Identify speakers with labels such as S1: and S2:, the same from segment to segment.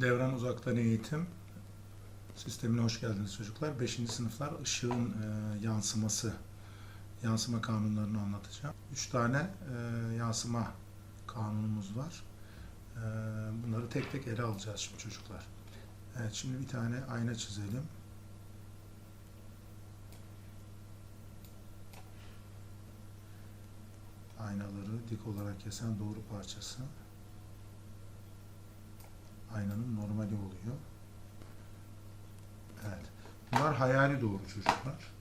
S1: Devran Uzaktan Eğitim sistemine hoş geldiniz çocuklar. 5. sınıflar ışığın e, yansıması, yansıma kanunlarını anlatacağım. 3 tane e, yansıma kanunumuz var. E, bunları tek tek ele alacağız şimdi çocuklar. Evet, şimdi bir tane ayna çizelim. Aynaları dik olarak kesen doğru parçası aynanın normali oluyor. Evet. Bunlar hayali doğru çocuklar.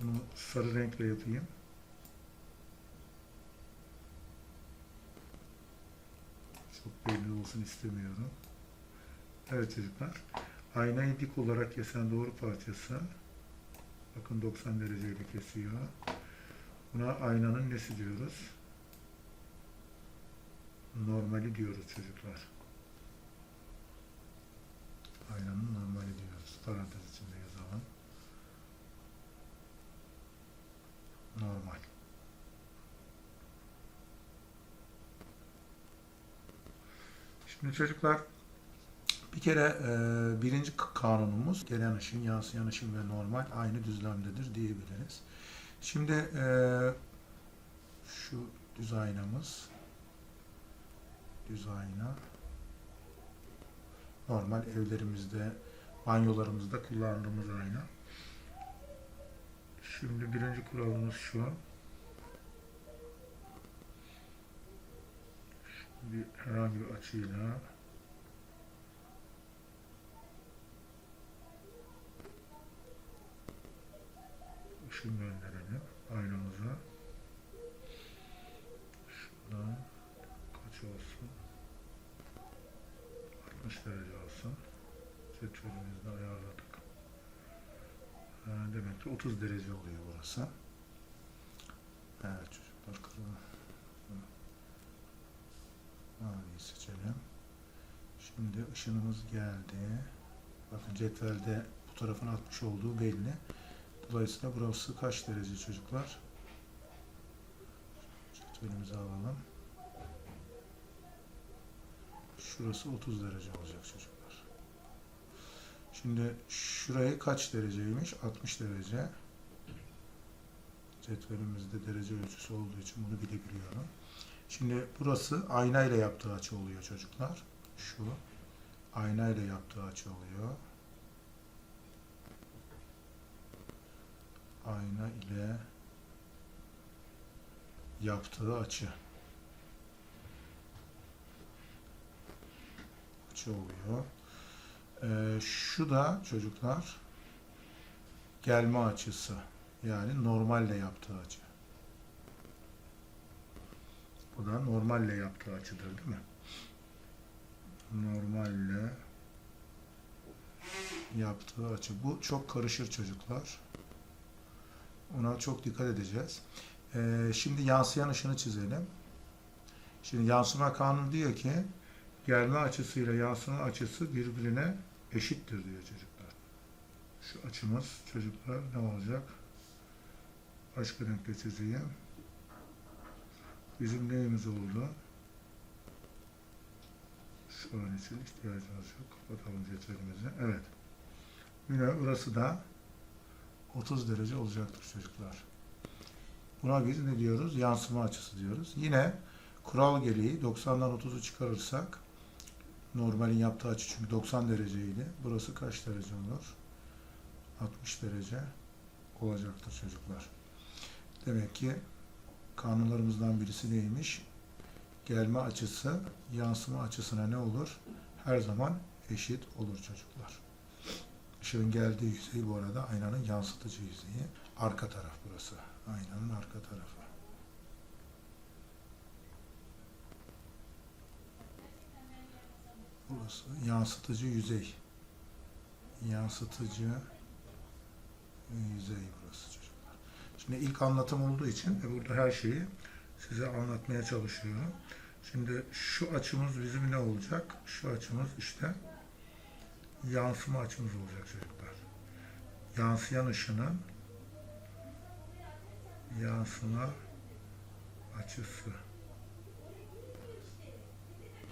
S1: Bunu sarı renkle yapayım. Çok belli olsun istemiyorum. Evet çocuklar. Aynayı dik olarak kesen doğru parçası. Bakın 90 dereceyle kesiyor. Buna aynanın nesi diyoruz? Normali diyoruz çocuklar. Aynanın normali diyoruz. Parantez içinde yazalım. Normal. Şimdi çocuklar bir kere e, birinci kanunumuz gelen ışın, yansıyan ışın ve normal aynı düzlemdedir diyebiliriz. Şimdi e, şu düz aynamız düz ayna normal evlerimizde, banyolarımızda kullandığımız ayna. Şimdi birinci kuralımız şu. Şimdi herhangi bir açıyla ışın gönderelim aynamıza. Şuradan kaç olsun? 60 derece olsun. Cetvelimizde ayarladık. Ha, demek ki 30 derece oluyor burası. Evet çocuklar kırmızı. Maviyi seçelim. Şimdi ışınımız geldi. Bakın cetvelde bu tarafın 60 olduğu belli. Dolayısıyla burası kaç derece çocuklar? Cetvelimizi alalım. Şurası 30 derece olacak çocuklar. Şimdi şurayı kaç dereceymiş? 60 derece. Cetvelimizde derece ölçüsü olduğu için bunu bilebiliyorum. Şimdi burası ayna ile yaptığı açı oluyor çocuklar. Şu ayna ile yaptığı açı oluyor. Ayna ile yaptığı açı. Açı oluyor. Ee, şu da çocuklar gelme açısı. Yani normalle yaptığı açı. Bu da normalle yaptığı açıdır değil mi? Normalle yaptığı açı. Bu çok karışır çocuklar. Ona çok dikkat edeceğiz. Ee, şimdi yansıyan ışını çizelim. Şimdi yansıma kanunu diyor ki gelme açısıyla yansıma açısı birbirine eşittir diyor çocuklar. Şu açımız çocuklar ne olacak? Başka renkle çizeyim. Bizim neyimiz oldu? Şu an için ihtiyacımız yok. Kapatalım cetvelimizi. Evet. Yine burası da 30 derece olacaktır çocuklar. Buna biz ne diyoruz? Yansıma açısı diyoruz. Yine kural gereği 90'dan 30'u çıkarırsak normalin yaptığı açı çünkü 90 dereceydi. Burası kaç derece olur? 60 derece olacaktır çocuklar. Demek ki kanunlarımızdan birisi neymiş? Gelme açısı yansıma açısına ne olur? Her zaman eşit olur çocuklar. Işığın geldiği yüzey bu arada aynanın yansıtıcı yüzeyi. Arka taraf burası. Aynanın arka tarafı. Burası yansıtıcı yüzey. Yansıtıcı yüzey burası çocuklar. Şimdi ilk anlatım olduğu için e, burada her şeyi size anlatmaya çalışıyorum. Şimdi şu açımız bizim ne olacak? Şu açımız işte yansıma açımız olacak çocuklar. Yansıyan ışının yansıma açısı.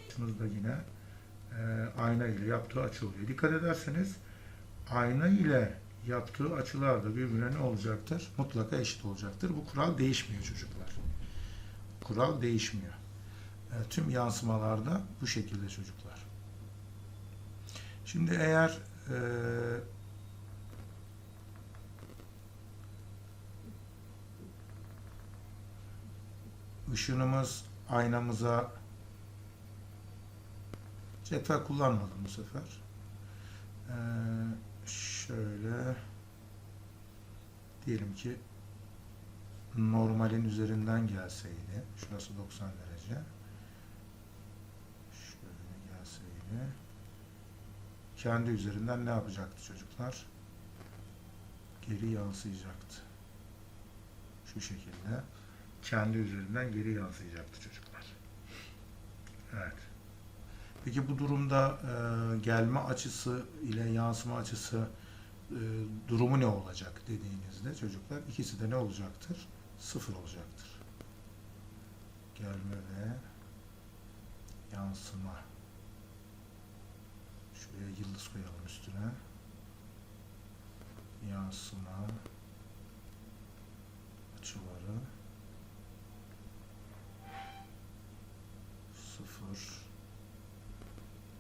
S1: Açımız da yine ayna ile yaptığı açı oluyor. Dikkat ederseniz ayna ile yaptığı açılar da birbirine ne olacaktır? Mutlaka eşit olacaktır. Bu kural değişmiyor çocuklar. Kural değişmiyor. E, tüm yansımalarda bu şekilde çocuklar. Şimdi eğer e, ışınımız aynamıza cetvel kullanmadım bu sefer. Ee, şöyle diyelim ki normalin üzerinden gelseydi şurası 90 derece şöyle gelseydi kendi üzerinden ne yapacaktı çocuklar? Geri yansıyacaktı. Şu şekilde kendi üzerinden geri yansıyacaktı çocuklar. Evet. Peki bu durumda e, gelme açısı ile yansıma açısı e, durumu ne olacak dediğinizde çocuklar ikisi de ne olacaktır? Sıfır olacaktır. Gelme ve yansıma. Şuraya yıldız koyalım üstüne. Yansıma açıları sıfır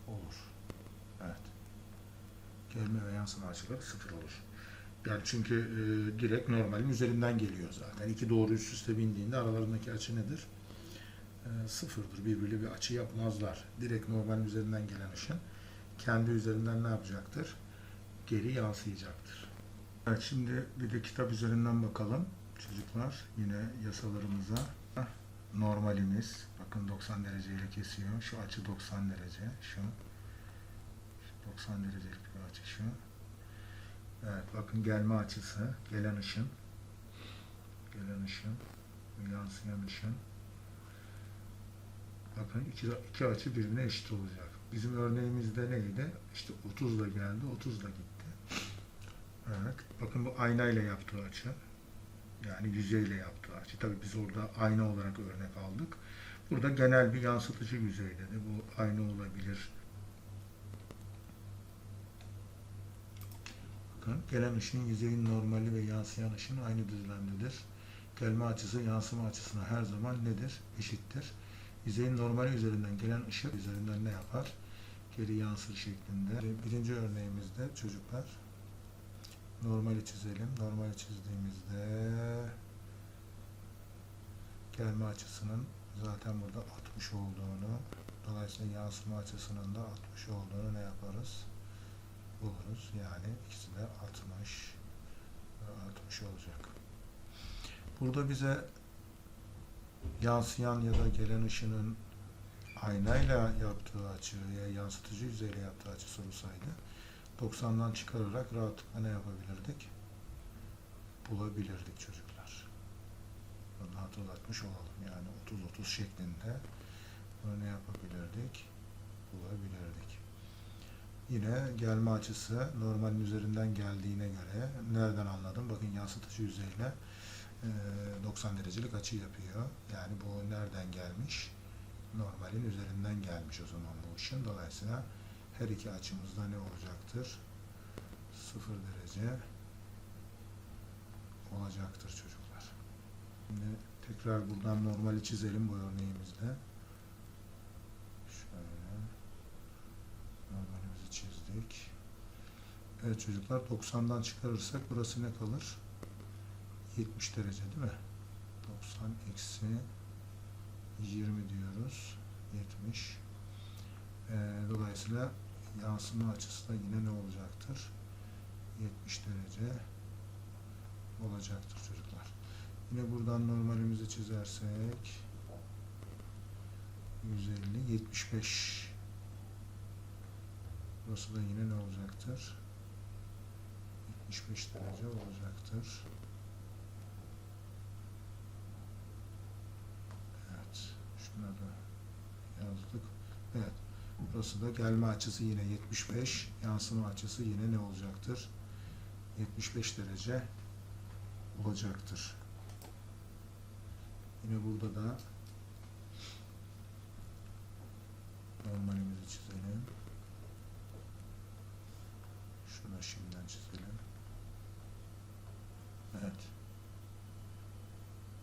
S1: olur. Evet. Gelme ve yansıma açıları sıfır olur. Yani çünkü e, direkt normalin üzerinden geliyor zaten. İki doğru üst üste bindiğinde aralarındaki açı nedir? E, sıfırdır. Birbiriyle bir açı yapmazlar. Direkt normalin üzerinden gelen ışın kendi üzerinden ne yapacaktır? Geri yansıyacaktır. Evet şimdi bir de kitap üzerinden bakalım çocuklar. Yine yasalarımıza. Normalimiz. Bakın 90 dereceyle kesiyor. Şu açı 90 derece. Şu. 90 derecelik bir açı şu. Evet bakın gelme açısı. Gelen ışın. Gelen ışın. Yansıyan ışın. Bakın iki, iki açı birbirine eşit olacak. Bizim örneğimizde neydi? İşte 30 da geldi, 30 da gitti. Evet. Bakın bu aynayla yaptığı açı. Yani yüzeyle yaptığı açı. Tabii biz orada ayna olarak örnek aldık. Burada genel bir yansıtıcı yüzey dedi. Bu ayna olabilir. Bakın gelen ışığın yüzeyin normali ve yansıyan ışığın aynı düzlemdedir. Gelme açısı yansıma açısına her zaman nedir? Eşittir. Yüzeyin normali üzerinden gelen ışık üzerinden ne yapar? Geri yansır şeklinde. Birinci örneğimizde çocuklar normali çizelim. Normali çizdiğimizde gelme açısının zaten burada 60 olduğunu dolayısıyla yansıma açısının da 60 olduğunu ne yaparız? Buluruz. Yani ikisi de 60 ve 60 olacak. Burada bize yansıyan ya da gelen ışının aynayla yaptığı açıya yansıtıcı yüzeyle yaptığı açı sorulsaydı 90'dan çıkararak rahatlıkla ne yapabilirdik? Bulabilirdik çocuklar. Bunu hatırlatmış olalım. Yani 30-30 şeklinde bunu ne yapabilirdik? Bulabilirdik. Yine gelme açısı normalin üzerinden geldiğine göre nereden anladım? Bakın yansıtıcı yüzeyle 90 derecelik açı yapıyor. Yani bu nereden gelmiş? Normalin üzerinden gelmiş o zaman bu ışın. Dolayısıyla her iki açımızda ne olacaktır? 0 derece olacaktır çocuklar. Şimdi tekrar buradan normali çizelim bu örneğimizde. Şöyle normalimizi çizdik. Evet çocuklar 90'dan çıkarırsak burası ne kalır? 70 derece değil mi? 90 eksi 20 diyoruz. 70. Ee, dolayısıyla yansıma açısı da yine ne olacaktır? 70 derece olacaktır çocuklar. Yine buradan normalimizi çizersek 150, 75 Burası da yine ne olacaktır? 75 derece olacaktır. Evet. Şunları da yazdık. Evet. Burası da gelme açısı yine 75. Yansıma açısı yine ne olacaktır? 75 derece olacaktır. Yine burada da normalimizi çizelim. Şunu şimdiden çizelim. Evet.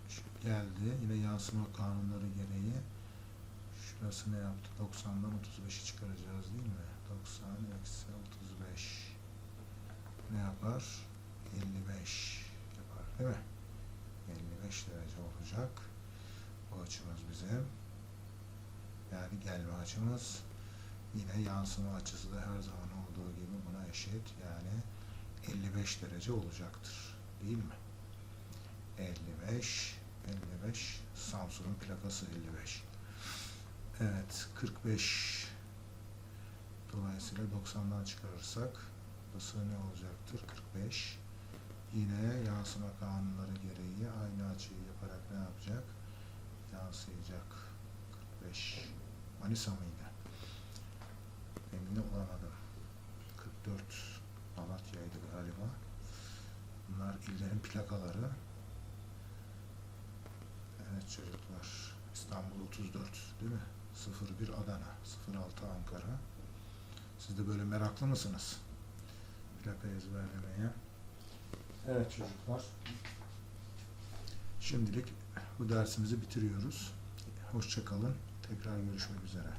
S1: Şu geldi. Yine yansıma kanunları gereği şurası ne yaptı? 90'dan 35'i çıkaracağız değil mi? 90 eksi 35 ne yapar? 55 yapar değil mi? 55 derece olacak. Bu açımız bizim. Yani gelme açımız. Yine yansıma açısı da her zaman olduğu gibi buna eşit. Yani 55 derece olacaktır. Değil mi? 55 55 Samsun'un plakası 55. Evet 45 Dolayısıyla 90'dan çıkarırsak burası ne olacaktır? 45. Yine yansıma kanunları gereği aynı açıyı yaparak ne yapacak? Yansıyacak. 45. Manisa mıydı? Emin olamadım. 44 Malatya'ydı galiba. Bunlar illerin plakaları. Evet çocuklar. İstanbul 34 değil mi? 01 Adana, 06 Ankara. Siz de böyle meraklı mısınız? Plaka ezberlemeye. Evet çocuklar. Şimdilik bu dersimizi bitiriyoruz. Hoşçakalın. Tekrar görüşmek üzere.